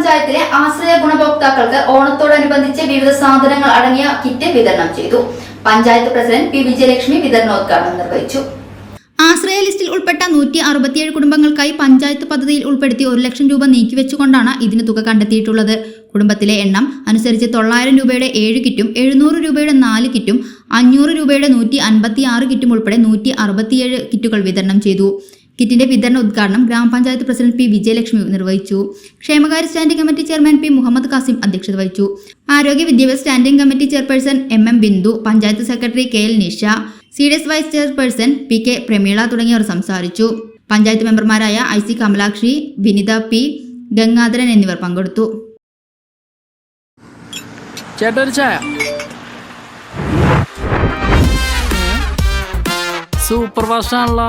ഗ്രാമപഞ്ചായത്തിലെ ആശ്രയ ഗുണഭോക്താക്കൾക്ക് ഓണത്തോടനുബന്ധിച്ച് വിവിധ സാധനങ്ങൾ അടങ്ങിയ കിറ്റ് വിതരണം ചെയ്തു. Panchayat president P. വിജയലക്ഷ്മി വിതരണോദ്ഘാടനം നിർവഹിച്ചു. ആശ്രയ ലിസ്റ്റിൽ ഉൾപ്പെട്ട നൂറ്റി അറുപത്തിയേഴ് കുടുംബങ്ങൾക്കായി പഞ്ചായത്ത് പദ്ധതിയിൽ ഉൾപ്പെടുത്തി ഒരു ലക്ഷം രൂപ നീക്കിവെച്ചുകൊണ്ടാണ് ഇതിന് തുക കണ്ടെത്തിയിട്ടുള്ളത്. കുടുംബത്തിലെ എണ്ണം അനുസരിച്ച് തൊള്ളായിരം രൂപയുടെ ഏഴ് കിറ്റും എഴുന്നൂറ് രൂപയുടെ നാല് കിറ്റും അഞ്ഞൂറ് രൂപയുടെ നൂറ്റി അൻപത്തി ആറ് കിറ്റും ഉൾപ്പെടെ നൂറ്റി അറുപത്തിയേഴ് കിറ്റുകൾ വിതരണം ചെയ്തു. കിറ്റിന്റെ വിതരണ ഉദ്ഘാടനം ഗ്രാമപഞ്ചായത്ത് പ്രസിഡന്റ് പി വിജയലക്ഷ്മി നിർവഹിച്ചു. ക്ഷേമകാര്യ standing committee chairman P Mohammed Kasim അധ്യക്ഷത വഹിച്ചു. ആരോഗ്യ വിദ്യാഭ്യാസ standing committee chairperson M M Bindu panchayat secretary K L Nisha C D S vice chairperson P K Prameela തുടങ്ങിയവർ സംസാരിച്ചു. പഞ്ചായത്ത് മെമ്പർമാരായ I C Kamalakshi Vinitha P Gangadharan എന്നിവർ പങ്കെടുത്തു. Super fast ആണല്ലോ